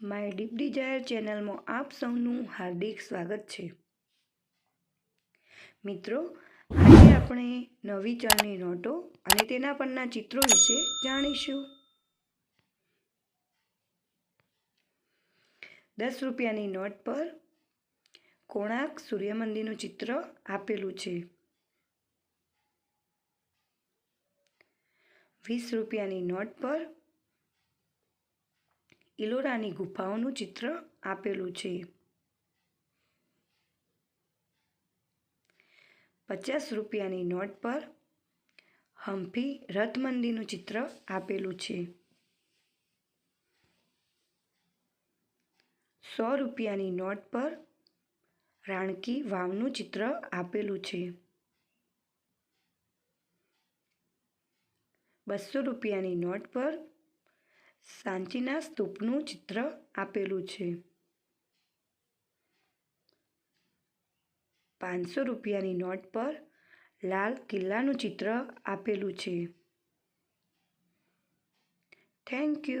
My deep Dzire ચેનલમાં આપ સૌનું હાર્દિક સ્વાગત છે. મિત્રો, આજે આપણે નવી ચાની નોટો અને તેના પરના ચિત્રો વિશે જાણીશું. દસ રૂપિયાની નોટ પર કોણાર્ક સૂર્યમંદિરનું ચિત્ર આપેલું છે. વીસ રૂપિયાની નોટ પર ઇલોરાની ગુફાઓનું ચિત્ર આપેલું છે. પચાસ રૂપિયાની નોટ પર હમ્ફી રથ મંદિરનું ચિત્ર આપેલું છે. સો રૂપિયાની નોટ પર રાણકી વાવનું ચિત્ર આપેલું છે. બસો રૂપિયાની નોટ પર સાંચીના સ્તૂપનું ચિત્ર આપેલું છે. પાંચસો રૂપિયાની નોટ પર લાલ કિલ્લાનું ચિત્ર આપેલું છે. Thank you.